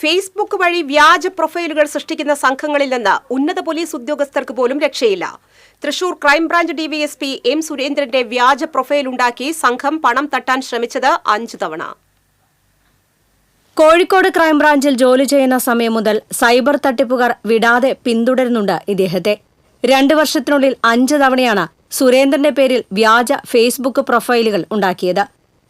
Facebook വഴി വ്യാജ പ്രൊഫൈലുകൾ സൃഷ്ടിക്കുന്ന സംഘങ്ങളിൽ നിന്ന് ഉന്നത പോലീസ് ഉദ്യോഗസ്ഥർക്ക് പോലും രക്ഷയില്ല. തൃശൂർ ക്രൈംബ്രാഞ്ച് ഡിവൈഎസ്പി എം സുരേന്ദ്രന്റെ വ്യാജ പ്രൊഫൈൽ ഉണ്ടാക്കി സംഘം പണം തട്ടാൻ ശ്രമിച്ചത് അഞ്ചു തവണ. കോഴിക്കോട് ക്രൈംബ്രാഞ്ചിൽ ജോലി ചെയ്യുന്ന സമയം മുതൽ സൈബർ തട്ടിപ്പുകാർ വിടാതെ പിന്തുടരുന്നുണ്ട് ഇദ്ദേഹത്തെ. രണ്ടു വർഷത്തിനുള്ളിൽ അഞ്ച് തവണയാണ് സുരേന്ദ്രന്റെ പേരിൽ വ്യാജ ഫേസ്ബുക്ക് പ്രൊഫൈലുകൾ ഉണ്ടാക്കിയത്.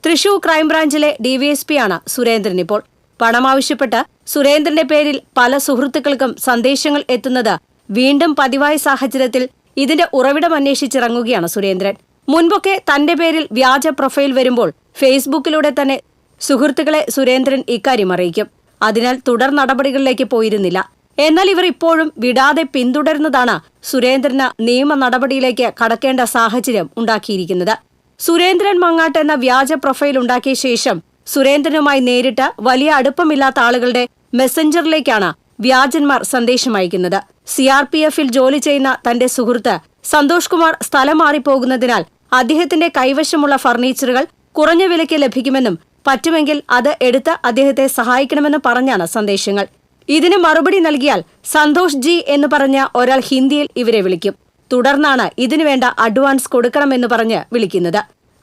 തൃശൂർ ക്രൈംബ്രാഞ്ചിലെ ഡിവൈഎസ്പിയാണ് സുരേന്ദ്രൻ ഇപ്പോൾ. പണം ആവശ്യപ്പെട്ട് സുരേന്ദ്രന്റെ പേരിൽ പല സുഹൃത്തുക്കൾക്കും സന്ദേശങ്ങൾ എത്തുന്നത് വീണ്ടും പതിവായ സാഹചര്യത്തിൽ ഇതിന്റെ ഉറവിടം അന്വേഷിച്ചിറങ്ങുകയാണ് സുരേന്ദ്രൻ. മുൻപൊക്കെ തന്റെ പേരിൽ വ്യാജ പ്രൊഫൈൽ വരുമ്പോൾ ഫേസ്ബുക്കിലൂടെ തന്നെ സുഹൃത്തുക്കളെ സുരേന്ദ്രൻ ഇക്കാര്യം അറിയിക്കും. അതിനാൽ തുടർ നടപടികളിലേക്ക് പോയിരുന്നില്ല. എന്നാൽ ഇവർ ഇപ്പോഴും വിടാതെ പിന്തുടരുന്നതാണ് സുരേന്ദ്രന് നിയമ നടപടിയിലേക്ക് കടക്കേണ്ട സാഹചര്യം ഉണ്ടാക്കിയിരിക്കുന്നത്. സുരേന്ദ്രൻ മങ്ങാട്ട് എന്ന വ്യാജ പ്രൊഫൈൽ ഉണ്ടാക്കിയ ശേഷം സുരേന്ദ്രനുമായി നേരിട്ട് വലിയ അടുപ്പമില്ലാത്ത ആളുകളുടെ മെസ്സഞ്ചറിലേക്കാണ് വ്യാജന്മാർ സന്ദേശം അയക്കുന്നത്. സി ആർ പി എഫിൽ ജോലി ചെയ്യുന്ന തന്റെ സുഹൃത്ത് സന്തോഷ് കുമാർ സ്ഥലം മാറിപ്പോകുന്നതിനാൽ അദ്ദേഹത്തിന്റെ കൈവശമുള്ള ഫർണിച്ചറുകൾ കുറഞ്ഞ വിലയ്ക്ക് ലഭിക്കുമെന്നും പറ്റുമെങ്കിൽ അത് എടുത്ത് അദ്ദേഹത്തെ സഹായിക്കണമെന്നും പറഞ്ഞാണ് സന്ദേശങ്ങൾ. ഇതിന് മറുപടി നൽകിയാൽ സന്തോഷ് ജി എന്ന് പറഞ്ഞ ഒരാൾ ഹിന്ദിയിൽ ഇവരെ വിളിക്കും. തുടർന്നാണ് ഇതിനുവേണ്ട അഡ്വാൻസ് കൊടുക്കണമെന്ന് പറഞ്ഞ് വിളിക്കുന്നത്.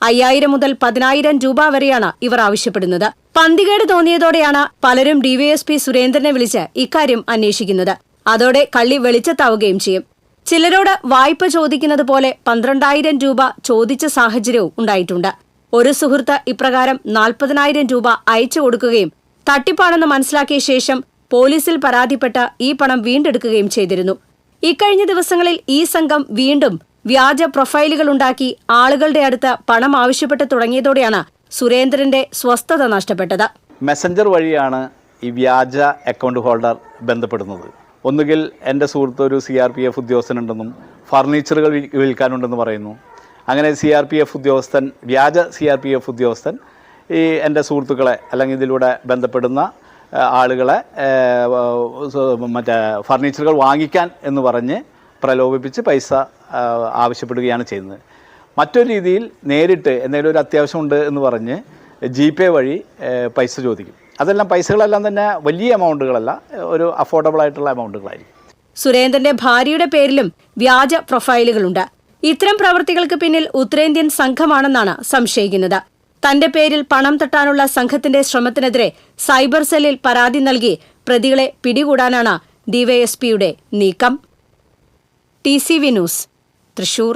അയ്യായിരം മുതൽ പതിനായിരം രൂപ വരെയാണ് ഇവർ ആവശ്യപ്പെടുന്നത്. പന്തികേട് തോന്നിയതോടെയാണ് പലരും ഡിവൈഎസ്പി സുരേന്ദ്രനെ വിളിച്ച് ഇക്കാര്യം അന്വേഷിക്കുന്നത്. അതോടെ കള്ളി വെളിച്ചത്താവുകയും ചെയ്യും. ചിലരോട് വായ്പ ചോദിക്കുന്നത് പോലെ പന്ത്രണ്ടായിരം രൂപ ചോദിച്ച സാഹചര്യവും ഉണ്ടായിട്ടുണ്ട്. ഒരു സുഹൃത്ത് ഇപ്രകാരം നാൽപ്പതിനായിരം രൂപ അയച്ചു കൊടുക്കുകയും തട്ടിപ്പാണെന്ന് മനസ്സിലാക്കിയ ശേഷം പോലീസിൽ പരാതിപ്പെട്ട് ഈ പണം വീണ്ടെടുക്കുകയും ചെയ്തിരുന്നു. ഇക്കഴിഞ്ഞ ദിവസങ്ങളിൽ ഈ സംഘം വീണ്ടും വ്യാജ പ്രൊഫൈലുകൾ ഉണ്ടാക്കി ആളുകളുടെ അടുത്ത് പണം ആവശ്യപ്പെട്ട് തുടങ്ങിയതോടെയാണ് സുരേന്ദ്രന്റെ സ്വസ്ഥത നഷ്ടപ്പെട്ടത്. മെസഞ്ചർ വഴിയാണ് ഈ വ്യാജ അക്കൗണ്ട് ഹോൾഡർ ബന്ധപ്പെടുന്നത്. ഒന്നുകിൽ എന്റെ സുഹൃത്ത് ഒരു സി ആർ പി എഫ് ഉദ്യോഗസ്ഥനുണ്ടെന്നും ഫർണിച്ചറുകൾ വിൽക്കാനുണ്ടെന്ന് പറയുന്നു. അങ്ങനെ സി ആർ പി എഫ് ഉദ്യോഗസ്ഥൻ വ്യാജ സി ആർ പി എഫ് ഉദ്യോഗസ്ഥൻ ഈ എന്റെ സുഹൃത്തുക്കളെ അല്ലെങ്കിൽ ഇതിലൂടെ ബന്ധപ്പെടുന്ന ആളുകളെ മറ്റേ ഫർണിച്ചറുകൾ വാങ്ങിക്കാൻ എന്ന് പറഞ്ഞ് പ്രലോഭിപ്പിച്ച് പൈസ ആവശ്യപ്പെടുകയാണ് ചെയ്യുന്നത്. മറ്റൊരു രീതിയിൽ നേരിട്ട് എന്തെങ്കിലും ഒരു അത്യാവശ്യമുണ്ട് എന്ന് പറഞ്ഞ് ജി പേ വഴി പൈസ ചോദിക്കും. അതെല്ലാം പൈസകളെല്ലാം തന്നെ വലിയ എമൗണ്ടുകളല്ല ഒരു അഫോർഡബിൾ ആയിട്ടുള്ള എമൗണ്ടുകളായിരിക്കും. സുരേന്ദ്രന്റെ ഭാര്യയുടെ പേരിലും വ്യാജ പ്രൊഫൈലുകളുണ്ട്. ഇത്തരം പ്രവൃത്തികൾക്ക് പിന്നിൽ ഉത്തരേന്ത്യൻ സംഘമാണെന്നാണ് സംശയിക്കുന്നത്. തന്റെ പേരിൽ പണം തട്ടാനുള്ള സംഘത്തിന്റെ ശ്രമത്തിനെതിരെ സൈബർ സെല്ലിൽ പരാതി നൽകി പ്രതികളെ പിടികൂടാനാണ് ഡിവൈഎസ്പിയുടെ നീക്കം. T C V news Thrissur.